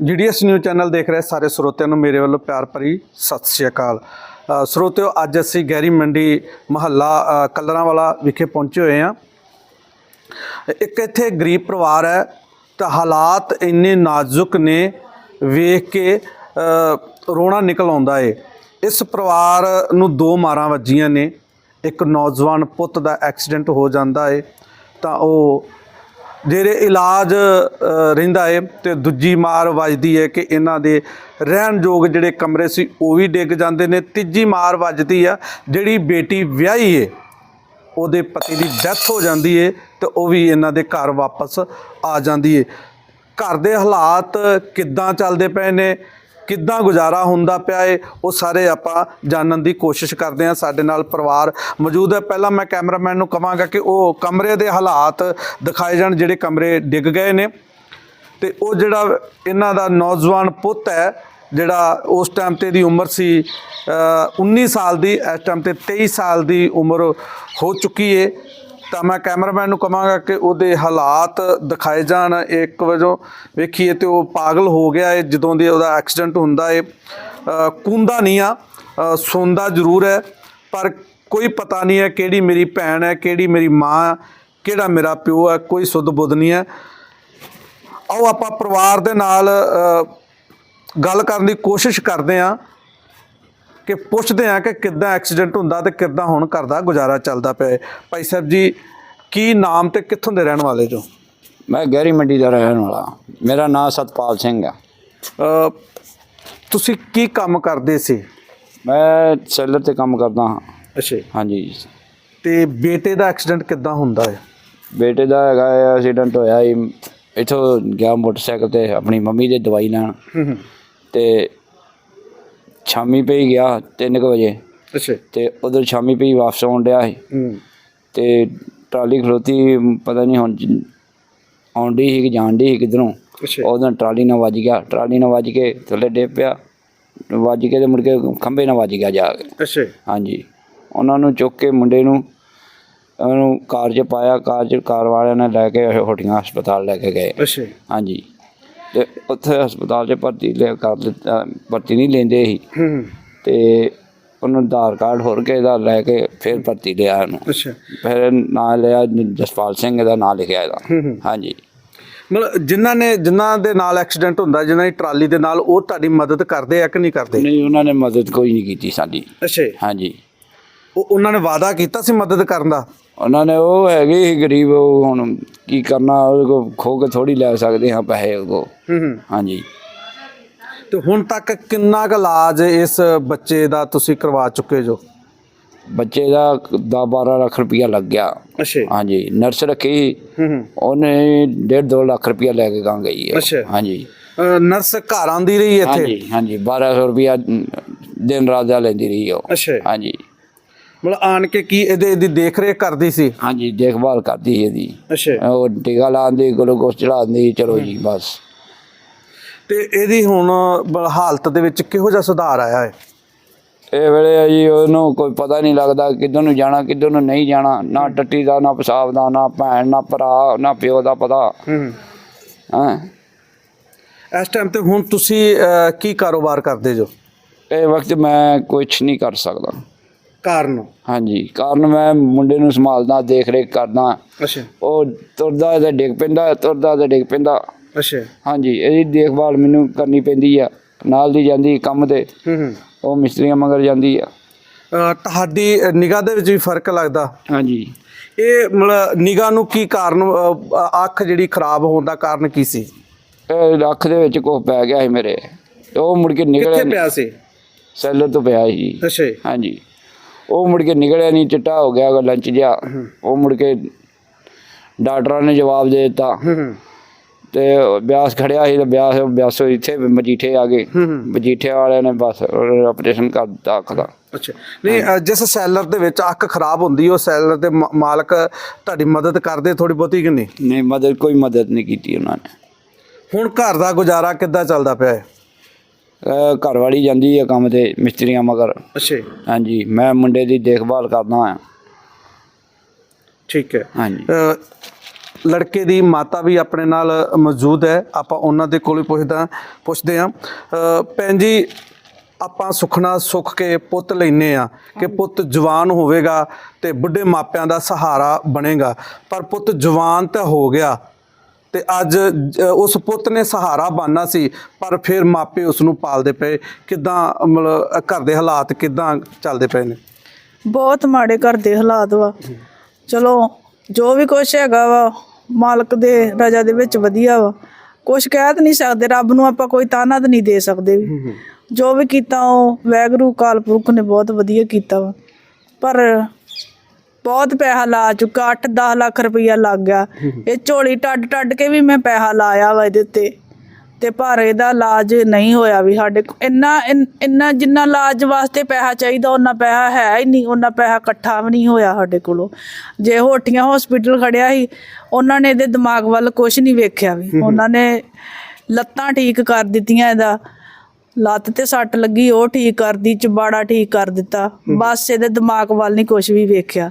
GDS news channel ਦੇਖ ਰਹੇ ਸਾਰੇ ਸਰੋਤਿਆਂ ਨੂੰ ਮੇਰੇ ਵੱਲੋਂ ਪਿਆਰ ਭਰੀ ਸਤਿ ਸ਼੍ਰੀ ਅਕਾਲ। ਸਰੋਤਿਓ ਅੱਜ ਅਸੀਂ ਗਹਿਰੀ ਮੰਡੀ ਮਹੱਲਾ ਕਲਰਾਂ ਵਿਖੇ ਪਹੁੰਚੇ ਹੋਏ ਹਾਂ। ਇੱਕ ਇੱਥੇ ਗਰੀਬ ਪਰਿਵਾਰ ਹੈ ਤਾਂ ਹਾਲਾਤ ਇੰਨੇ ਨਾਜ਼ੁਕ ਨੇ ਵੇਖ ਕੇ ਅ, ਰੋਣਾ ਨਿਕਲ ਆਉਂਦਾ ਏ। ਇਸ ਪਰਿਵਾਰ ਨੂੰ ਦੋ ਮਾਰਾਂ ਵੱਜੀਆਂ ਨੇ। ਇੱਕ ਨੌਜਵਾਨ ਪੁੱਤ ਦਾ ਐਕਸੀਡੈਂਟ ਹੋ ਜਾਂਦਾ ਏ ਤਾਂ ਉਹ ਜਿਹੜੇ ਇਲਾਜ ਰਹਿੰਦਾ ਏ ਤੇ ਦੂਜੀ ਮਾਰ ਵੱਜਦੀ ਹੈ ਕਿ ਇਹਨਾਂ ਦੇ ਰਹਿਣ ਯੋਗ ਜਿਹੜੇ ਕਮਰੇ ਸੀ ਉਹ ਵੀ ਡਿੱਗ ਜਾਂਦੇ ਨੇ। ਤੀਜੀ ਮਾਰ ਵੱਜਦੀ ਆ, ਜਿਹੜੀ ਬੇਟੀ ਵਿਆਹੀ ਏ, ਉਹਦੇ ਪਤੀ ਦੀ ਡੈਥ ਹੋ ਜਾਂਦੀ ਏ ਤੇ ਉਹ ਵੀ ਇਹਨਾਂ ਦੇ ਘਰ ਵਾਪਸ ਆ ਜਾਂਦੀ ਏ। ਘਰ ਦੇ ਹਾਲਾਤ ਕਿੱਦਾਂ ਚੱਲਦੇ ਪਏ ਨੇ? ਕਿੱਦਾਂ ਗੁਜ਼ਾਰਾ ਹੁੰਦਾ ਪਿਆ ਏ ਉਹ ਸਾਰੇ ਆਪਾਂ ਜਾਣਨ ਦੀ ਕੋਸ਼ਿਸ਼ ਕਰਦੇ ਹਾਂ ਸਾਡੇ ਨਾਲ ਪਰਿਵਾਰ ਮੌਜੂਦ ਹੈ। ਪਹਿਲਾਂ ਮੈਂ ਕੈਮਰਾਮੈਨ ਨੂੰ ਕਹਾਂਗਾ ਕਿ ਉਹ ਕਮਰੇ ਦੇ ਹਾਲਾਤ ਦਿਖਾਏ ਜਾਣ ਜਿਹੜੇ ਕਮਰੇ ਡਿੱਗ ਗਏ ਨੇ। ਤੇ ਉਹ ਜਿਹੜਾ ਇਹਨਾਂ ਦਾ ਨੌਜਵਾਨ ਪੁੱਤ ਹੈ ਜਿਹੜਾ ਉਸ ਟਾਈਮ ਤੇ ਦੀ ਉਮਰ ਸੀ ਅ, 19 ਸਾਲ ਦੀ ਇਸ ਟਾਈਮ ਤੇ 23 ਸਾਲ ਦੀ ਉਮਰ ਹੋ ਚੁੱਕੀ ਏ। ਤਾਂ ਮੈਂ ਕੈਮਰਾਮੈਨ ਨੂੰ ਕਹਾਂਗਾ ਕਿ ਉਹਦੇ ਹਾਲਾਤ ਦਿਖਾਏ ਜਾਣ ਇੱਕ ਵਜੋਂ। ਵੇਖੀਏ ਤੇ ਉਹ ਪਾਗਲ ਹੋ ਗਿਆ ਏ ਜਦੋਂ ਦੀ ਉਹਦਾ ਐਕਸੀਡੈਂਟ ਹੁੰਦਾ ਏ। ਅ, ਕੂੰਦਾ ਨਹੀਂ ਆ ਸੌਂਦਾ ਜ਼ਰੂਰ ਹੈ ਪਰ ਕੋਈ ਪਤਾ ਨਹੀਂ ਹੈ ਕਿਹੜੀ ਮੇਰੀ ਭੈਣ ਹੈ ਕਿਹੜੀ ਮੇਰੀ ਮਾਂ ਹੈ ਕਿਹੜਾ ਮੇਰਾ ਪਿਓ ਹੈ ਕੋਈ ਸੁੱਧ ਬੁੱਧ ਨਹੀਂ ਹੈ। ਆਓ ਆਪਾਂ ਪਰਿਵਾਰ ਦੇ ਨਾਲ ਗੱਲ ਕਰਨ ਦੀ ਕੋਸ਼ਿਸ਼ ਕਰਦੇ ਹਾਂ। ਕਿ ਪੁੱਛਦੇ ਹਾਂ ਕਿ ਕਿੱਦਾਂ ਐਕਸੀਡੈਂਟ ਹੁੰਦਾ ਤੇ ਕਿੱਦਾਂ ਹੁਣ ਘਰ ਦਾ ਗੁਜ਼ਾਰਾ ਚੱਲਦਾ ਪਿਆ ਹੈ ਭਾਈ ਸਾਹਿਬ ਜੀ ਕੀ ਨਾਮ ਤੇ ਕਿੱਥੋਂ ਦੇ ਰਹਿਣ ਵਾਲੇ ਜੋ? ਮੈਂ ਗਹਿਰੀ ਮੰਡੀ ਦਾ ਰਹਿਣ ਵਾਲਾ। ਮੇਰਾ ਨਾਮ ਸਤਪਾਲ ਸਿੰਘ ਆ। ਅ, ਤੁਸੀਂ ਕੀ ਕੰਮ ਕਰਦੇ ਸੀ? ਮੈਂ ਸੈਲਰ ਤੇ ਕੰਮ ਕਰਦਾ ਹਾਂ। ਅੱਛਾ ਹਾਂਜੀ। ਤੇ ਬੇਟੇ ਦਾ ਐਕਸੀਡੈਂਟ ਕਿੱਦਾਂ ਹੁੰਦਾ ਹੈ ਬੇਟੇ ਦਾ ਹੈਗਾ ਐਕਸੀਡੈਂਟ ਹੋਇਆ ਸੀ ਇਥੋਂ ਗਿਆ ਮੋਟਰਸਾਈਕਲ ਤੇ ਆਪਣੀ ਮੰਮੀ ਦੇ ਦਵਾਈ ਲੈਣ। ਤੇ ਸ਼ਾਮੀ ਪਈ ਗਿਆ 3 ਵਜੇ। ਅੱਛਾ। ਤੇ ਉਧਰ ਸ਼ਾਮੀ ਪਈ ਵਾਪਸ ਆਉਣ ਡਿਆ ਸੀ। ਹੂੰ। ਤੇ ਟਰਾਲੀ ਖਲੋਤੀ ਪਤਾ ਨਹੀਂ ਹੁਣ ਆਉਂਦੀ ਸੀ ਕਿ ਜਾਂਦੀ ਸੀ ਕਿਧਰੋਂ। ਅੱਛਾ। ਉਹਦਾਂ ਟਰਾਲੀ ਨਾਲ ਵੱਜ ਗਿਆ। ਟਰਾਲੀ ਨਾਲ ਵੱਜ ਕੇ ਥੱਲੇ ਡੇ ਪਿਆ। ਵੱਜ ਕੇ ਤੇ ਮੁੜ ਕੇ ਖੰਭੇ ਨਾਲ ਵੱਜ ਗਿਆ ਜਾ ਕੇ। ਅੱਛਾ। ਹਾਂਜੀ। ਉਹਨਾਂ ਨੂੰ ਚੁੱਕ ਕੇ ਮੁੰਡੇ ਨੂੰ ਉਹਨੂੰ ਕਾਰ 'ਚ ਪਾਇਆ। ਕਾਰ 'ਚ ਕਾਰ ਵਾਲਿਆਂ ਨੇ ਲੈ ਕੇ ਹੋਟੀਆਂ ਹਸਪਤਾਲ ਲੈ ਕੇ ਗਏ। ਅੱਛਾ। ਹਾਂਜੀ। ਤੇ ਉੱਥੇ ਹਸਪਤਾਲ 'ਚ ਭਰਤੀ ਲੈ ਕਰ ਦਿੱਤਾ ਭਰਤੀ ਨਹੀਂ ਲੈਂਦੇ ਸੀ। ਤੇ ਉਹਨੂੰ ਆਧਾਰ ਕਾਰਡ ਹੋਰ ਕੇ ਦਾ ਲੈ ਕੇ ਫਿਰ ਭਰਤੀ ਲਿਆ ਉਹਨੂੰ। ਅੱਛਾ। ਫਿਰ ਨਾਂ ਲਿਆ ਜਸਪਾਲ ਸਿੰਘ ਦਾ ਨਾਂ ਲਿਖਿਆ ਇਹਦਾ। ਹਾਂਜੀ। ਮਤਲਬ ਜਿਨ੍ਹਾਂ ਨੇ ਜਿਨ੍ਹਾਂ ਦੇ ਨਾਲ ਐਕਸੀਡੈਂਟ ਹੁੰਦਾ ਜਿਨ੍ਹਾਂ ਦੀ ਟਰਾਲੀ ਦੇ ਨਾਲ ਉਹ ਤੁਹਾਡੀ ਮਦਦ ਕਰਦੇ ਆ ਕਿ ਨਹੀਂ ਕਰਦੇ? ਨਹੀਂ ਉਹਨਾਂ ਨੇ ਮਦਦ ਕੋਈ ਨਹੀਂ ਕੀਤੀ ਸਾਡੀ। ਅੱਛਾ। ਹਾਂਜੀ। ਉਹ ਉਹਨਾਂ ਨੇ ਵਾਅਦਾ ਕੀਤਾ ਸੀ ਮਦਦ ਕਰਨ ਦਾ? ਉਹਨਾਂ ਨੇ ਉਹ ਹੈਗੇ ਸੀ ਗਰੀਬ ਉਹ ਹੁਣ ਕੀ ਕਰਨਾ ਉਹਦੇ ਕੋ ਖੋ ਕੇ ਥੋੜੀ ਲੈ ਸਕਦੇ ਹਾਂ ਪੈਸੇ ਉਹ ਹੂੰ ਹਾਂਜੀ। ਤੇ ਹੁਣ ਤੱਕ ਕਿੰਨਾ ਕੁ ਇਲਾਜ ਇਸ ਬੱਚੇ ਦਾ ਤੁਸੀਂ ਕਰਵਾ ਚੁੱਕੇ ਜੋ? ਬੱਚੇ ਦਾ 10 12 ਲੱਖ ਰੁਪਇਆ ਲੱਗ ਗਿਆ। ਅੱਛਾ। ਹਾਂਜੀ ਨਰਸ ਰੱਖੀ ਉਹਨੇ 1.5 2 ਲੱਖ ਰੁਪਇਆ ਲੈ ਕੇ ਗਾਂ ਗਈ ਹੈ। ਅੱਛਾ। ਹਾਂਜੀ। ਨਰਸ ਘਰ ਆਂਦੀ ਰਹੀ ਇੱਥੇ? ਹਾਂਜੀ ਹਾਂਜੀ 1200 ਰੁਪਇਆ ਦਿਨ ਰਾਤ ਦਾ ਲੈਂਦੀ ਰਹੀ ਉਹ। ਅੱਛਾ। ਹਾਂਜੀ। ਮਤਲਬ ਆਣ ਕੇ ਕੀ ਇਹਦੇ ਇਹਦੀ ਦੇਖ ਰੇਖ ਕਰਦੀ ਸੀ? ਹਾਂਜੀ ਦੇਖਭਾਲ ਕਰਦੀ ਸੀ ਇਹਦੀ। ਅੱਛਾ। ਉਹ ਟੀਕਾ ਲਾਉਂਦੀ ਗਲੂਕੋਸ ਚੜਾਉਂਦੀ ਚਲੋ ਜੀ ਬਸ। ਤੇ ਇਹਦੀ ਹੁਣ ਬ- ਹਾਲਤ ਦੇ ਵਿੱਚ ਕਿਹੋ ਜਿਹਾ ਸੁਧਾਰ ਆਇਆ ਹੈ? ਇਹ ਵੇਲੇ ਆ ਜੀ ਉਹਨੂੰ ਕੋਈ ਪਤਾ ਨਹੀਂ ਲੱਗਦਾ ਕਿੱਧਰ ਨੂੰ ਜਾਣਾ ਕਿੱਧਰ ਨੂੰ ਨਹੀਂ ਜਾਣਾ। ਨਾ ਟੱਟੀ ਦਾ ਨਾ ਪਿਸ਼ਾਬ ਦਾ ਨਾ ਭੈਣ ਨਾ ਭਰਾ ਨਾ ਪਿਓ ਦਾ ਪਤਾ। ਹੂੰ। ਹੂੰ? ਇਸ ਟਾਈਮ ਤੇ ਹੁਣ ਤੁਸੀਂ ਕੀ ਕਾਰੋਬਾਰ ਕਰਦੇ ਜੋ? ਇਹ ਵਕਤ ਮੈਂ ਕੁਝ ਨਹੀਂ ਕਰ ਸਕਦਾ। ਕਾਰਨ? ਹਾਂਜੀ ਕਾਰਨ ਮੈਂ ਮੁੰਡੇ ਨੂੰ ਸੰਭਾਲਦਾ ਦੇਖ ਰੇਖ ਕਰਦਾ। ਅੱਛਾ। ਉਹ ਤੁਰਦਾ ਤੇ ਡਿੱਗ ਪੈਂਦਾ ਤੁਰਦਾ ਤੇ ਡਿੱਗ ਪੈਂਦਾ। ਅੱਛਾ। ਹਾਂਜੀ ਇਹਦੀ ਦੇਖਭਾਲ ਮੈਨੂੰ ਕਰਨੀ ਪੈਂਦੀ ਆ। ਨਾਲ ਦੀ ਜਾਂਦੀ ਕੰਮ ਤੇ। ਹੂੰ ਹੂੰ। ਉਹ ਮਿਸਤਰੀਆਂ ਮਗਰ ਜਾਂਦੀ ਆ। ਤੁਹਾਡੀ ਨਿਗਾਹ ਦੇ ਵਿੱਚ ਵੀ ਫ਼ਰਕ ਲੱਗਦਾ? ਹਾਂਜੀ। ਇਹ ਮਤਲਬ ਨਿਗਾਹ ਨੂੰ ਕੀ ਕਾਰਨ ਅੱਖ ਜਿਹੜੀ ਖਰਾਬ ਹੋਣ ਦਾ ਕਾਰਨ ਕੀ ਸੀ? ਇਹ ਅੱਖ ਦੇ ਵਿੱਚ ਕੁਛ ਪੈ ਗਿਆ ਸੀ ਮੇਰੇ। ਤੇ ਉਹ ਮੁੜ ਕੇ ਨਿਕਲਿਆ ਕਿੱਥੇ ਨਹੀਂ ਪਿਆ ਸੀ? ਸੈਲਰ ਤੋਂ ਪਿਆ ਸੀ। ਅੱਛਾ ਜੀ। ਹਾਂਜੀ। ਉਹ ਮੁੜ ਕੇ ਨਿਕਲਿਆ ਨਹੀਂ ਚਿੱਟਾ ਹੋ ਗਿਆ ਲੰਚ ਜਿਹਾ। ਉਹ ਮੁੜ ਕੇ ਡਾਕਟਰਾਂ ਨੇ ਜਵਾਬ ਦੇ ਦਿੱਤਾ। ਤੇ ਬਿਆਸ ਖੜਿਆ ਸੀ ਤੇ ਬਿਆਸ ਬਿਆਸੋ ਇੱਥੇ ਮਜੀਠੇ ਆ ਗਏ। ਮਜੀਠੇ ਵਾਲਿਆਂ ਨੇ ਬਸ ਆਪਰੇਸ਼ਨ ਕਰ ਦਿੱਤਾ ਅੱਖ ਦਾ। ਅੱਛਾ। ਨਹੀਂ ਜਿਸ ਸੈਲਰ ਦੇ ਵਿੱਚ ਅੱਖ ਖਰਾਬ ਹੁੰਦੀ ਉਹ ਸੈਲਰ ਦੇ ਮਾਲਕ ਤੁਹਾਡੀ ਮਦਦ ਕਰਦੇ ਥੋੜੀ ਬਹੁਤੀ ਕਿ ਨਹੀਂ? ਨਹੀਂ ਮਦਦ ਕੋਈ ਮਦਦ ਨਹੀਂ ਕੀਤੀ ਉਹਨਾਂ ਨੇ। ਹੁਣ ਘਰ ਦਾ ਗੁਜ਼ਾਰਾ ਕਿੱਦਾਂ ਚੱਲਦਾ ਪਿਆ ਹੈ? ਘਰ ਵਾਲੀ ਜਾਂਦੀ ਹੈ ਕੰਮ ਤੇ ਮਿਸਤਰੀਆਂ ਮਗਰ। ਅੱਛਾ ਹਾਂਜੀ ਮੈਂ ਮੁੰਡੇ ਦੀ ਦੇਖਭਾਲ ਕਰਦਾ ਹਾਂ। ਠੀਕ ਹੈ। ਹਾਂਜੀ। ਅ, ਲੜਕੇ ਦੀ ਮਾਤਾ ਵੀ ਆਪਣੇ ਨਾਲ ਮੌਜੂਦ ਹੈ। ਆਪਾਂ ਉਹਨਾਂ ਦੇ ਕੋਲ ਹੀ ਪੁੱਛਦਾ ਪੁੱਛਦੇ ਹਾਂ। ਅ, ਭੈਣ ਜੀ ਆਪਾਂ ਸੁਖਣਾ ਸੁੱਖ ਕੇ ਪੁੱਤ ਲੈਨੇ ਆ ਕਿ ਪੁੱਤ ਜਵਾਨ ਹੋਵੇਗਾ ਤੇ ਬੁੱਢੇ ਮਾਪਿਆਂ ਦਾ ਸਹਾਰਾ ਬਣੇਗਾ। ਪਰ ਪੁੱਤ ਜਵਾਨ ਤਾਂ ਹੋ ਗਿਆ। ਤੇ ਅੱਜ ਉਸ ਪੁੱਤ ਨੇ ਸਹਾਰਾ ਬਣਨਾ ਸੀ ਪਰ ਫਿਰ ਮਾਪੇ ਉਸ ਨੂੰ ਪਾਲਦੇ ਪਏ। ਕਿਦਾਂ ਮਤਲਬ ਘਰ ਦੇ ਹਾਲਾਤ ਕਿਦਾਂ ਚੱਲਦੇ ਪਏ ਨੇ? ਬਹੁਤ ਮਾੜੇ ਘਰ ਦੇ ਹਾਲਾਤ ਵਾ। ਚਲੋ ਜੋ ਵੀ ਕੁਛ ਹੈਗਾ ਵਾ ਮਾਲਕ ਦੇ ਰਜਾ ਦੇ ਵਿੱਚ ਵਧੀਆ ਵਾ। ਕੁਛ ਕਹਿ ਤਾਂ ਨਹੀਂ ਸਕਦੇ ਰੱਬ ਨੂੰ ਆਪਾਂ ਕੋਈ ਤਾਨਾ ਤਾਂ ਨਹੀਂ ਦੇ ਸਕਦੇ ਜੋ ਵੀ ਕੀਤਾ ਉਹ ਵੈਗਰੂ ਕਾਲਪੁਰਖ ਨੇ ਬਹੁਤ ਵਧੀਆ ਕੀਤਾ ਵਾ। ਪਰ ਬਹੁਤ ਪੈਸਾ ਲਾ ਚੁੱਕਾ 8-10 ਲੱਖ ਰੁਪਈਆ ਲੱਗ ਗਿਆ। ਇਹ ਝੋਲੀ ਟੱਡ ਟੱਡ ਕੇ ਵੀ ਮੈਂ ਪੈਸਾ ਲਾਇਆ ਵਾ ਇਹਦੇ ਉੱਤੇ। ਤੇ ਪਰ ਇਹਦਾ ਇਲਾਜ ਨਹੀਂ ਹੋਇਆ ਵੀ ਸਾਡੇ ਕੋਲ ਇੰਨਾ ਇਨ- ਇੰਨਾ ਜਿੰਨਾ ਇਲਾਜ ਵਾਸਤੇ ਪੈਸਾ ਚਾਹੀਦਾ ਉਹਨਾਂ ਪੈਸਾ ਹੈ ਹੀ ਨਹੀਂ ਉਹਨਾਂ ਪੈਸਾ ਇਕੱਠਾ ਵੀ ਨਹੀਂ ਹੋਇਆ ਸਾਡੇ ਕੋਲੋਂ। ਜੇ ਹੋਟੀਆਂ ਹਸਪੀਟਲ ਖੜਿਆ ਸੀ ਉਹਨਾਂ ਨੇ ਇਹਦੇ ਦਿਮਾਗ ਵੱਲ ਕੁਝ ਨਹੀਂ ਵੇਖਿਆ ਵੀ। ਉਹਨਾਂ ਨੇ ਲੱਤਾਂ ਠੀਕ ਕਰ ਦਿੱਤੀਆਂ ਇਹਦਾ। ਲੱਤ ਤੇ ਸੱਟ ਲੱਗੀ ਉਹ ਠੀਕ ਕਰਦੀ ਚਬਾੜਾ ਠੀਕ ਕਰ ਦਿੱਤਾ। ਬਸ ਇਹਦੇ ਦਿਮਾਗ ਵੱਲ ਨਹੀਂ ਕੁਝ ਵੀ ਵੇਖਿਆ।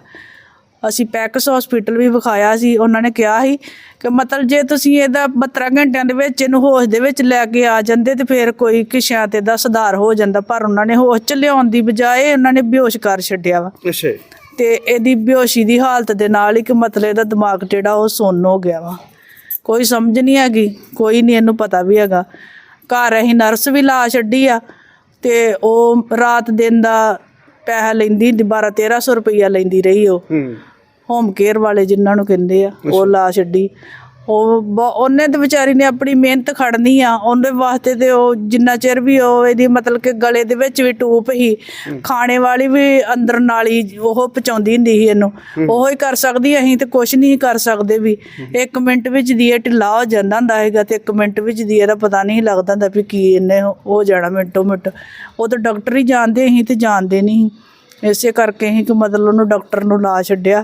ਅਸੀਂ ਪੈਕਸ ਹਸਪੀਟਲ ਵੀ ਵਿਖਾਇਆ ਸੀ ਉਹਨਾਂ ਨੇ ਕਿਹਾ ਸੀ ਕਿ ਮਤਲਬ ਜੇ ਤੁਸੀਂ ਇਹਦਾ 72 ਘੰਟਿਆਂ ਦੇ ਵਿੱਚ ਇਹਨੂੰ ਹੋਸ਼ ਦੇ ਵਿੱਚ ਲੈ ਕੇ ਆ ਜਾਂਦੇ ਤੇ ਫਿਰ ਕੋਈ ਕਿਸ਼ਿਆਂ ਤੇ ਦਾ ਸੁਧਾਰ ਹੋ ਜਾਂਦਾ ਪਰ ਉਹਨਾਂ ਨੇ ਹੋਸ਼ ਚ ਲਿਆਉਣ ਦੀ ਬਜਾਏ ਉਹਨਾਂ ਨੇ ਬੇਹੋਸ਼ ਕਰ ਛੱਡਿਆ ਵਾ। ਅੱਛਾ ਤੇ ਇਹਦੀ ਬੇਹੋਸ਼ੀ ਦੀ ਹਾਲਤ ਦੇ ਨਾਲ ਹੀ ਕਿ ਮਤਲਬ ਇਹਦਾ ਦਿਮਾਗ ਜਿਹੜਾ ਉਹ ਸੁੰਨ ਹੋ ਗਿਆ ਵਾ। ਕੋਈ ਸਮਝ ਨਹੀਂ ਹੈਗੀ ਕੋਈ ਨਹੀਂ ਇਹਨੂੰ ਪਤਾ ਵੀ ਹੈਗਾ। ਘਰ ਅਸੀਂ ਨਰਸ ਵੀ ਲਾ ਛੱਡੀ ਆ ਤੇ ਉਹ ਰਾਤ ਦਿਨ ਦਾ ਪੈਸਾ ਲੈਂਦੀ 12 1300 ਰੁਪਈਆ ਲੈਂਦੀ ਰਹੀ ਉਹ। ਹੂੰ। ਹੋਮ ਕੇਅਰ ਵਾਲੇ ਜਿਨ੍ਹਾਂ ਨੂੰ ਕਹਿੰਦੇ ਆ ਉਹ ਲਾ ਛੱਡੀ। ਉਹ ਉਹਨੇ ਤੇ ਵਿਚਾਰੀ ਨੇ ਆਪਣੀ ਮਿਹਨਤ ਖੜਨੀ ਆ ਉਹਦੇ ਵਾਸਤੇ ਤੇ ਉਹ ਜਿੰਨਾ ਚਿਰ ਵੀ ਉਹ ਇਹਦੀ ਮਤਲਬ ਕਿ ਗਲੇ ਦੇ ਵਿੱਚ ਵੀ ਟੂਪ ਹੀ। ਖਾਣੇ ਵਾਲੀ ਵੀ ਅੰਦਰ ਨਾਲੀ ਉਹ ਪਹੁੰਚਾਉਂਦੀ ਹੁੰਦੀ ਸੀ ਇਹਨੂੰ। ਉਹੋ ਹੀ ਕਰ ਸਕਦੀ ਅਸੀਂ ਤੇ ਕੁਝ ਨਹੀਂ ਕਰ ਸਕਦੇ ਵੀ। ਇੱਕ ਮਿੰਟ ਵਿੱਚ ਦੀ ਇਹ ਢਿੱਲਾ ਹੋ ਜਾਂਦਾ ਹੁੰਦਾ ਹੈਗਾ ਤੇ ਇੱਕ ਮਿੰਟ ਵਿੱਚ ਦੀ ਇਹਦਾ ਪਤਾ ਨਹੀਂ ਲੱਗਦਾ ਹੁੰਦਾ ਵੀ ਕੀ ਇਹਨੇ ਹੋ ਜਾਣਾ ਮਿੰਟੋ ਮਿੰਟ। ਉਹ ਤਾਂ ਡਾਕਟਰ ਹੀ ਜਾਣਦੇ ਅਸੀਂ ਤੇ ਜਾਣਦੇ ਨਹੀਂ। ਇਸੇ ਕਰਕੇ ਅਸੀਂ ਕਿ ਮਤਲਬ ਉਹਨੂੰ ਡਾਕਟਰ ਨੂੰ ਲਾ ਛੱਡਿਆ।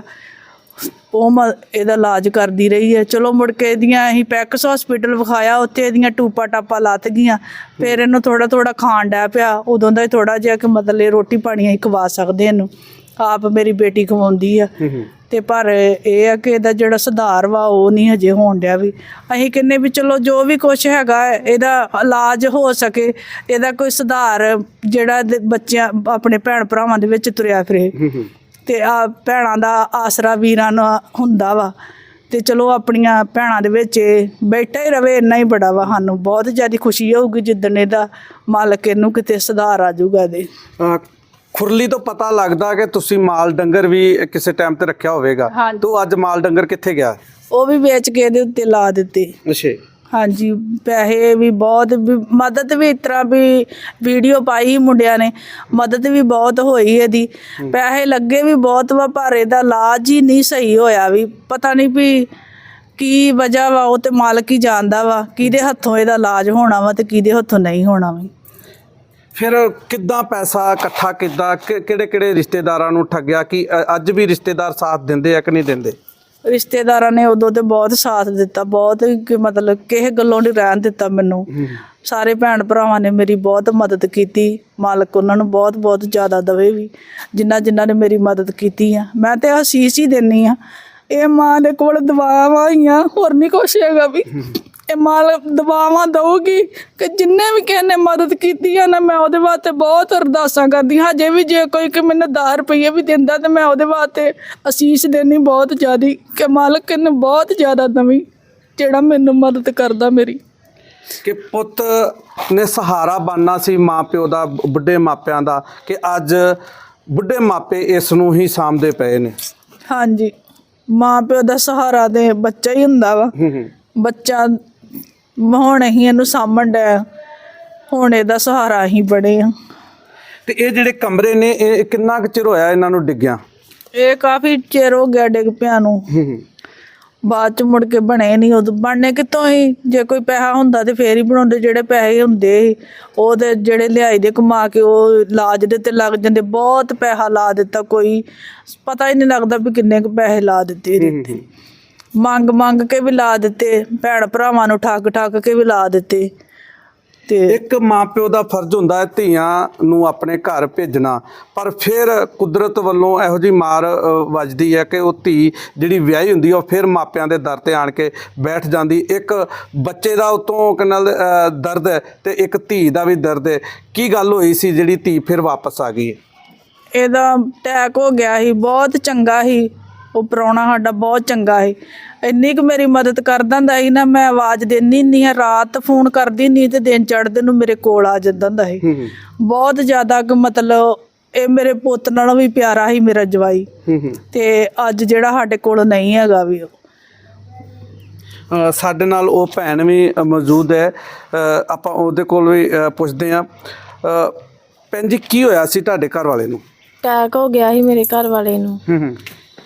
ਉਹ ਮ- ਇਹਦਾ ਇਲਾਜ ਕਰਦੀ ਰਹੀ ਹੈ। ਚਲੋ ਮੁੜ ਕੇ ਇਹਦੀਆਂ ਅਸੀਂ ਪੈਕਸ ਹਸਪੀਟਲ ਵਿਖਾਇਆ ਉੱਥੇ ਇਹਦੀਆਂ ਟੂਪਾ ਟਾਪਾ ਲੱਤ ਗਈਆਂ। ਫਿਰ ਇਹਨੂੰ ਥੋੜਾ ਥੋੜਾ ਖਾਣ ਡੈ ਪਿਆ। ਉਦੋਂ ਦਾ ਹੀ ਥੋੜਾ ਜਿਹਾ ਕਿ ਮਤਲਬ ਇਹ ਰੋਟੀ ਪਾਣੀ ਅਸੀਂ ਖਵਾ ਸਕਦੇ ਇਹਨੂੰ। ਆਪ ਮੇਰੀ ਬੇਟੀ ਖਵਾਉਂਦੀ ਆ। ਤੇ ਪਰ ਇਹ ਆ ਕਿ ਇਹਦਾ ਜਿਹੜਾ ਸੁਧਾਰ ਵਾ ਉਹ ਨਹੀਂ ਹਜੇ ਹੋਣ ਡਿਆ ਵੀ। ਅਸੀਂ ਕਹਿੰਨੇ ਵੀ ਚਲੋ ਜੋ ਵੀ ਕੁਝ ਹੈਗਾ ਇਹਦਾ ਇਲਾਜ ਹੋ ਸਕੇ। ਇਹਦਾ ਕੋਈ ਸੁਧਾਰ ਜਿਹੜਾ ਬੱਚਿਆਂ ਆਪਣੇ ਭੈਣ ਭਰਾਵਾਂ ਦੇ ਵਿੱਚ ਤੁਰਿਆ ਫਿਰੇ। ਤੇ ਆ ਭੈਣਾਂ ਦਾ ਆਸਰਾ ਵੀਰਾਂ ਨੂੰ ਹੁੰਦਾ ਵਾ। ਤੇ ਚਲੋ ਆਪਣੀਆਂ ਭੈਣਾਂ ਦੇ ਵਿੱਚ ਬੈਠਾ ਹੀ ਰਵੇ ਇੰਨਾ ਹੀ ਬੜਾ ਵਾ। ਸਾਨੂੰ ਬਹੁਤ ਜ਼ਿਆਦਾ ਖੁਸ਼ੀ ਹੋਊਗੀ ਜਿੱਦਣ ਇਹਦਾ ਮਾਲਕ ਇਹਨੂੰ ਕਿਤੇ ਸੁਧਾਰ ਆ ਜਾਊਗਾ ਇਹਦੇ। ਅਹ ਖੁਰਲੀ ਤੋਂ ਪਤਾ ਲੱਗਦਾ ਕਿ ਤੁਸੀਂ ਮਾਲ ਡੰਗਰ ਵੀ ਕਿਸੇ ਟਾਈਮ ਤੇ ਰੱਖਿਆ ਹੋਵੇਗਾ। ਤੋ ਅੱਜ ਮਾਲ ਡੰਗਰ ਕਿੱਥੇ ਗਿਆ? ਉਹ ਵੀ ਵੇਚ ਕੇ ਇਹਦੇ ਉੱਤੇ ਲਾ ਦਿੱਤੇ। ਅੱਛਾ। ਹਾਂਜੀ ਪੈਸੇ ਵੀ ਬਹੁਤ ਵੀ ਮਦਦ ਵੀ ਇਸ ਤਰ੍ਹਾਂ ਵੀ ਵੀਡੀਓ ਪਾਈ ਮੁੰਡਿਆਂ ਨੇ। ਮਦਦ ਵੀ ਬਹੁਤ ਹੋਈ ਇਹਦੀ। ਪੈਸੇ ਲੱਗੇ ਵੀ ਬਹੁਤ ਵਾ ਪਰ ਇਹਦਾ ਇਲਾਜ ਹੀ ਨਹੀਂ ਸਹੀ ਹੋਇਆ ਵੀ। ਪਤਾ ਨਹੀਂ ਵੀ ਕੀ ਵਜ੍ਹਾ ਵਾ ਉਹ ਤੇ ਮਾਲਕ ਹੀ ਜਾਣਦਾ ਵਾ ਕਿਹਦੇ ਹੱਥੋਂ ਇਹਦਾ ਇਲਾਜ ਹੋਣਾ ਵਾ ਤੇ ਕਿਹਦੇ ਹੱਥੋਂ ਨਹੀਂ ਹੋਣਾ ਵਾ। ਫਿਰ ਕਿੱਦਾਂ ਪੈਸਾ ਇਕੱਠਾ ਕਿੱਦਾਂ ਕਿਹੜੇ ਕਿਹੜੇ ਰਿਸ਼ਤੇਦਾਰਾਂ ਨੂੰ ਠੱਗਿਆ? ਕਿ ਅੱਜ ਵੀ ਰਿਸ਼ਤੇਦਾਰ ਸਾਥ ਦਿੰਦੇ ਆ ਕਿ ਨਹੀਂ ਦਿੰਦੇ? ਰਿਸ਼ਤੇਦਾਰਾਂ ਨੇ ਉਦੋਂ ਤੇ ਬਹੁਤ ਸਾਥ ਦਿੱਤਾ ਬਹੁਤ ਕਿ ਮਤਲਬ ਕਿਸੇ ਗੱਲੋਂ ਨਹੀਂ ਰਹਿਣ ਦਿੱਤਾ ਮੈਨੂੰ। ਸਾਰੇ ਭੈਣ ਭਰਾਵਾਂ ਨੇ ਮੇਰੀ ਬਹੁਤ ਮਦਦ ਕੀਤੀ ਮਾਲਕ ਉਹਨਾਂ ਨੂੰ ਬਹੁਤ ਬਹੁਤ ਜ਼ਿਆਦਾ ਦਵੇ ਵੀ ਜਿਨ੍ਹਾਂ ਜਿਨ੍ਹਾਂ ਨੇ ਮੇਰੀ ਮਦਦ ਕੀਤੀ ਆ। ਮੈਂ ਤੇ ਅਸੀਸ ਹੀ ਦਿੰਨੀ ਆ ਇਹ ਮਾਂ ਦੇ ਕੋਲ ਦੁਆਵਾਂ ਆਈਆਂ ਹੋਰ ਨਹੀਂ ਕੁਛ ਹੈਗਾ ਵੀ। ਇਹ ਮਾਲਕ ਦੁਆਵਾਂ ਦਊਗੀ ਕਿ ਜਿੰਨੇ ਵੀ ਕਿਸੇ ਨੇ ਮਦਦ ਕੀਤੀ ਆ ਨਾ ਮੈਂ ਉਹਦੇ ਵਾਸਤੇ ਬਹੁਤ ਅਰਦਾਸਾਂ ਕਰਦੀ ਹਾਂ। ਜੇ ਵੀ ਜੇ ਕੋਈ ਕਿ ਮੈਨੂੰ 10 ਰੁਪਏ ਵੀ ਦਿੰਦਾ ਤੇ ਮੈਂ ਉਹਦੇ ਵਾਸਤੇ ਅਸੀਸ ਦੇਣੀ ਬਹੁਤ ਜ਼ਿਆਦੀ ਕਿ ਮਾਲਕ ਇਹਨੂੰ ਬਹੁਤ ਜ਼ਿਆਦਾ ਦਵੀ ਜਿਹੜਾ ਮੈਨੂੰ ਮਦਦ ਕਰਦਾ ਮੇਰੀ। ਕਿ ਪੁੱਤ ਨੇ ਸਹਾਰਾ ਬਣਨਾ ਸੀ ਮਾਪਿਓ ਦਾ ਬੁੱਢੇ ਮਾਪਿਆਂ ਦਾ ਕਿ ਅੱਜ ਬੁੱਢੇ ਮਾਪੇ ਇਸ ਨੂੰ ਹੀ ਸਾਂਭਦੇ ਪਏ ਨੇ। ਹਾਂਜੀ। ਮਾਂ ਪਿਓ ਦਾ ਸਹਾਰਾ ਤੇ ਬੱਚਾ ਹੀ ਹੁੰਦਾ ਵਾ। ਬੱਚਾ ਹੁਣ ਅਸੀਂ ਇਹਨੂੰ ਸਾਂਭਣ ਡਿਆ। ਹੁਣ ਇਹਦਾ ਸਹਾਰਾ ਅਸੀਂ ਬਣੇ ਆ। ਤੇ ਇਹ ਜਿਹੜੇ ਕਮਰੇ ਨੇ ਇਹ ਕਿੰਨਾ ਕੁ ਚਿਰ ਹੋਇਆ ਇਹਨਾਂ ਨੂੰ ਡਿੱਗਿਆ? ਇਹ ਕਾਫੀ ਚਿਰ ਹੋ ਗਿਆ ਡਿੱਗ ਪਿਆ ਨੂੰ। ਬਾਅਦ ਚ ਮੁੜ ਕੇ ਬਣੇ ਨਹੀਂ ਉਦੋਂ ਬਣਨੇ ਕਿੱਥੋਂ ਹੀ ਜੇ ਕੋਈ ਪੈਸਾ ਹੁੰਦਾ ਤੇ ਫੇਰ ਹੀ ਬਣਾਉਂਦੇ ਜਿਹੜੇ ਪੈਸੇ ਹੁੰਦੇ ਸੀ। ਉਹ ਤੇ ਜਿਹੜੇ ਲਿਆਈ ਦੇ ਕਮਾ ਕੇ ਉਹ ਇਲਾਜ ਦੇ ਤੇ ਲੱਗ ਜਾਂਦੇ। ਬਹੁਤ ਪੈਸਾ ਲਾ ਦਿੱਤਾ ਕੋਈ। ਪਤਾ ਹੀ ਨਹੀਂ ਲੱਗਦਾ ਵੀ ਕਿੰਨੇ ਕੁ ਪੈਸੇ ਲਾ ਦਿੱਤੇ ਇਹਦੇ ਤੇ ਮੰਗ ਮੰਗ ਕੇ ਵੀ ਲਾ ਦਿੱਤੇ ਭੈਣ ਭਰਾਵਾਂ ਨੂੰ ਠੱਗ ਠੱਗ ਕੇ ਵੀ ਲਾ ਦਿੱਤੇ। ਤੇ ਇੱਕ ਮਾਪਿਓ ਦਾ ਫਰਜ਼ ਹੁੰਦਾ ਹੈ ਧੀਆਂ ਨੂੰ ਆਪਣੇ ਘਰ ਭੇਜਣਾ ਪਰ ਫਿਰ ਕੁਦਰਤ ਵੱਲੋਂ ਇਹੋ ਜੀ ਮਾਰ ਅ, ਵੱਜਦੀ ਹੈ ਕਿ ਉਹ ਧੀ ਜਿਹੜੀ ਵਿਆਹੀ ਹੁੰਦੀ ਹੈ ਉਹ ਫਿਰ ਮਾਪਿਆਂ ਦੇ ਦਰ ਤੇ ਆਣ ਕੇ ਬੈਠ ਜਾਂਦੀ। ਇੱਕ ਬੱਚੇ ਦਾ ਉਤੋਂ ਨਾਲ ਅ, ਦਰਦ ਹੈ ਤੇ ਇੱਕ ਧੀ ਦਾ ਵੀ ਦਰਦ ਹੈ। ਕੀ ਗੱਲ ਹੋਈ ਸੀ ਜਿਹੜੀ ਧੀ ਫਿਰ ਵਾਪਸ ਆ ਗਈ? ਹੈ? ਇਹਦਾ ਅਟੈਕ ਹੋ ਗਿਆ ਸੀ ਬਹੁਤ ਚੰਗਾ ਸੀ। ਉਹ ਪ੍ਰਾਹੁਣਾ ਸਾਡਾ ਬਹੁਤ ਚੰਗਾ ਸੀ। ਇੰਨੀ ਕੁ ਮੇਰੀ ਮਦਦ ਕਰਦਾ ਹੁੰਦਾ ਸੀ ਨਾ ਮੈਂ ਆਵਾਜ਼ ਦਿੰਦੀ ਨਹੀਂ ਆ ਰਾਤ ਫੋਨ ਕਰਦੀ ਨਹੀਂ ਤੇ ਦਿਨ ਚੜ੍ਹਦੇ ਨੂੰ ਮੇਰੇ ਕੋਲ ਆ ਜਾਂਦਾ ਹੁੰਦਾ ਸੀ। ਹੂੰ ਹੂੰ। ਬਹੁਤ ਜ਼ਿਆਦਾ ਕਿ ਮਤਲਬ ਇਹ ਮੇਰੇ ਪੁੱਤ ਨਾਲੋਂ ਵੀ ਪਿਆਰਾ ਸੀ ਮੇਰਾ ਜਵਾਈ। ਹੂੰ ਹੂੰ। ਤੇ ਅੱਜ ਜਿਹੜਾ ਸਾਡੇ ਕੋਲ ਨਹੀਂ ਹੈਗਾ ਵੀ ਉਹ। ਅ, ਸਾਡੇ ਨਾਲ ਉਹ ਭੈਣ ਵੀ ਅ, ਮੌਜੂਦ ਹੈ। ਅ, ਆਪਾਂ ਉਹਦੇ ਕੋਲ ਵੀ ਅ, ਪੁੱਛਦੇ ਹਾਂ। ਅ, ਭੈਣ ਜੀ ਕੀ ਹੋਇਆ ਸੀ ਤੁਹਾਡੇ ਘਰ ਵਾਲੇ ਨੂੰ? ਅਟੈਕ ਹੋ ਗਿਆ ਸੀ ਮੇਰੇ ਘਰ ਵਾਲੇ ਨੂੰ। ਹੂੰ ਹੂੰ।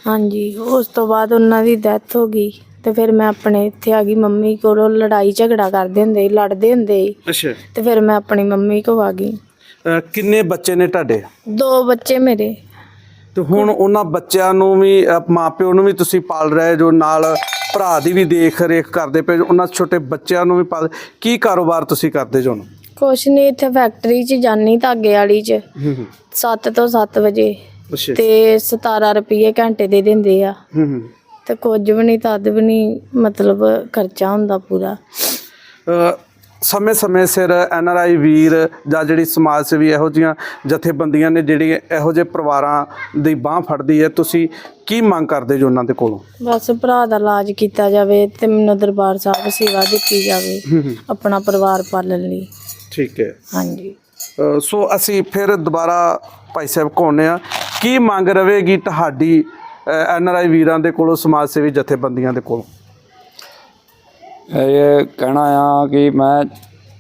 ਹਾਂਜੀ ਉਸ ਤੋਂ ਬਾਅਦ ਉਹਨਾਂ ਦੀ ਡੈਥ ਹੋ ਗਈ ਤੇ ਫਿਰ ਮੈਂ ਆਪਣੇ ਇੱਥੇ ਆ ਗਈ। ਮੰਮੀ ਕੋਲੋਂ ਲੜਾਈ ਝਗੜਾ ਕਰਦੇ ਹੁੰਦੇ ਸੀ, ਲੜਦੇ ਹੁੰਦੇ ਸੀ। ਅੱਛਾ। ਤੇ ਫਿਰ ਮੈਂ ਆਪਣੀ ਮੰਮੀ ਕੋਲ ਆ ਗਈ। ਕਿੰਨੇ ਬੱਚੇ ਨੇ ਤੁਹਾਡੇ? ਦੋ ਬੱਚੇ ਮੇਰੇ। ਤੇ ਹੁਣ ਉਹਨਾਂ ਬੱਚਿਆਂ ਨੂੰ ਵੀ ਅ, ਮਾਪਿਓ ਨੂੰ ਵੀ ਤੁਸੀਂ ਪਾਲ ਰਹੇ ਜੋ ਨਾਲ ਭਰਾ ਦੀ ਵੀ ਦੇਖ ਰੇਖ ਕਰਦੇ ਪਏ ਜੋ, ਉਹਨਾਂ ਛੋਟੇ ਬੱਚਿਆਂ ਨੂੰ ਵੀ ਪਾਲ ਕੀ ਕਾਰੋਬਾਰ ਤੁਸੀਂ ਕਰਦੇ ਜੋ ਹੁਣ? ਕੁਛ ਨਹੀਂ ਇੱਥੇ ਫੈਕਟਰੀ 'ਚ ਜਾਨੀ ਧਾਗੇ ਵਾਲੀ 'ਚ। ਹੂੰ ਹੂੰ। 7 ਤੋਂ 7 ਵਜੇ। ਅੱਛਾ। ਤੇ 17 ਰੁਪਏ ਘੰਟੇ ਦੇ ਦਿੰਦੇ ਆ। ਹੂੰ ਹੂੰ। ਤੇ ਕੁਝ ਵੀ ਨਹੀਂ ਤਦ ਵੀ ਨਹੀਂ ਮਤਲਬ ਖਰਚਾ ਹੁੰਦਾ ਪੂਰਾ। ਸਮੇਂ-ਸਮੇਂ ਸਿਰ ਐਨ ਆਰ ਆਈ ਵੀਰ ਜਾਂ ਜਿਹੜੀ ਸਮਾਜ ਸੇਵੀ ਇਹੋ ਜੀਆਂ ਜਥੇਬੰਦੀਆਂ ਨੇ ਜਿਹੜੀ ਇਹੋ ਜਿਹੇ ਪਰਿਵਾਰਾਂ ਦੀ ਬਾਹ ਫੜਦੀ ਹੈ ਤੁਸੀਂ ਕੀ ਮੰਗ ਕਰਦੇ ਜੋ ਉਹਨਾਂ ਦੇ ਕੋਲੋਂ? ਬਸ ਭਰਾ ਦਾ ਇਲਾਜ ਕੀਤਾ ਜਾਵੇ ਤੇ ਮੈਨੂੰ ਦਰਬਾਰ ਸਾਹਿਬ ਸੇਵਾ ਦਿੱਤੀ ਜਾਵੇ ਆਪਣਾ ਪਰਿਵਾਰ ਪਾਲਣ ਲਈ। ਠੀਕ ਹੈ। ਹਾਂਜੀ। ਸੋ ਅਸੀਂ ਫਿਰ ਦੁਬਾਰਾ ਭਾਈ ਸਾਹਿਬ ਕੋਨੇ ਆ ਕੀ ਮੰਗ ਰਵੇਗੀ ਤੁਹਾਡੀ ਐਨ ਆਰ ਆਈ ਵੀਰਾਂ ਦੇ ਕੋਲੋਂ, ਸਮਾਜ ਸੇਵੀ ਜਥੇਬੰਦੀਆਂ ਦੇ ਕੋਲੋਂ? ਇਹ ਕਹਿਣਾ ਆ ਕਿ ਮੈਂ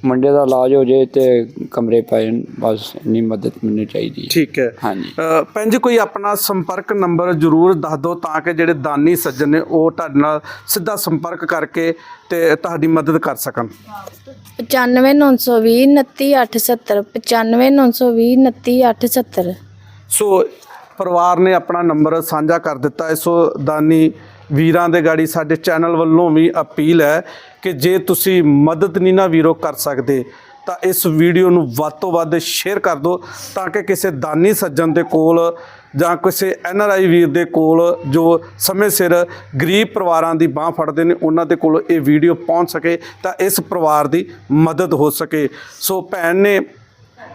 ਮੁੰਡੇ ਦਾ ਇਲਾਜ ਹੋ ਜੇ ਤੇ ਕਮਰੇ ਪੈ ਜਾਣ ਬਸ ਇੰਨੀ ਮਦਦ ਮੈਨੂੰ ਚਾਹੀਦੀ ਹੈ। ਠੀਕ ਹੈ। ਹਾਂਜੀ। ਅ, ਭੈਣ ਜੀ ਕੋਈ ਆਪਣਾ ਸੰਪਰਕ ਨੰਬਰ ਜ਼ਰੂਰ ਦੱਸ ਦਿਓ ਤਾਂ ਕਿ ਜਿਹੜੇ ਦਾਨੀ ਸੱਜਣ ਨੇ ਉਹ ਤੁਹਾਡੇ ਨਾਲ ਸਿੱਧਾ ਸੰਪਰਕ ਕਰਕੇ ਤੇ ਤੁਹਾਡੀ ਮਦਦ ਕਰ ਸਕਣ। 95920 29870 95920 29870 ਸੋ ਪਰਿਵਾਰ ਨੇ ਆਪਣਾ ਨੰਬਰ ਸਾਂਝਾ ਕਰ ਦਿੱਤਾ ਹੈ। ਸੋ ਦਾਨੀ ਵੀਰਾਂ ਦੇ ਗਾੜੀ ਸਾਡੇ ਚੈਨਲ ਵੱਲੋਂ ਵੀ ਅਪੀਲ ਹੈ ਕਿ ਜੇ ਤੁਸੀਂ ਮਦਦ ਨਹੀਂ ਨਾ ਵੀਰੋ ਕਰ ਸਕਦੇ, ਤਾਂ ਇਸ ਵੀਡੀਓ ਨੂੰ ਵੱਧ ਤੋਂ ਵੱਧ ਸ਼ੇਅਰ ਕਰ ਦਿਓ ਤਾਂ ਕਿ ਕਿਸੇ ਦਾਨੀ ਸੱਜਣ ਦੇ ਕੋਲ ਜਾਂ ਕਿਸੇ ਐਨ ਆਰ ਆਈ ਵੀਰ ਦੇ ਕੋਲ ਜੋ ਸਮੇਂ ਸਿਰ ਗਰੀਬ ਪਰਿਵਾਰਾਂ ਦੀ ਬਾਹ ਫੜਦੇ ਨੇ, ਉਹਨਾਂ ਦੇ ਕੋਲ ਇਹ ਵੀਡੀਓ ਪਹੁੰਚ ਸਕੇ ਤਾਂ ਇਸ ਪਰਿਵਾਰ ਦੀ ਮਦਦ ਹੋ ਸਕੇ। ਸੋ ਭੈਣ ਨੇ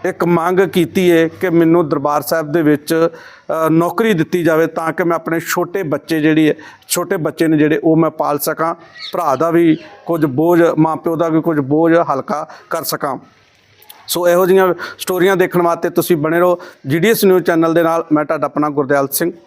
ਇੱਕ ਮੰਗ ਕੀਤੀ ਹੈ ਕਿ ਮੈਨੂੰ ਦਰਬਾਰ ਸਾਹਿਬ ਦੇ ਵਿੱਚ ਨੌਕਰੀ ਦਿੱਤੀ ਜਾਵੇ ਤਾਂ ਕਿ ਮੈਂ ਆਪਣੇ ਛੋਟੇ ਬੱਚੇ ਜਿਹੜੀ ਹੈ ਛੋਟੇ ਬੱਚੇ ਨੇ ਜਿਹੜੇ ਉਹ ਮੈਂ ਪਾਲ ਸਕਾਂ, ਭਰਾ ਦਾ ਵੀ ਕੁਝ ਬੋਝ, ਮਾਪਿਓ ਦਾ ਵੀ ਕੁਝ ਬੋਝ ਹਲਕਾ ਕਰ ਸਕਾਂ। ਸੋ ਇਹੋ ਜਿਹੀਆਂ ਸਟੋਰੀਆਂ ਦੇਖਣ ਵਾਸਤੇ ਤੁਸੀਂ ਬਣੇ ਰਹੋ ਜੀਡੀਐਸ ਨਿਊਜ਼ ਚੈਨਲ ਦੇ ਨਾਲ, ਮੈਂ ਤੁਹਾਡਾ ਆਪਣਾ ਗੁਰਦਿਆਲ ਸਿੰਘ।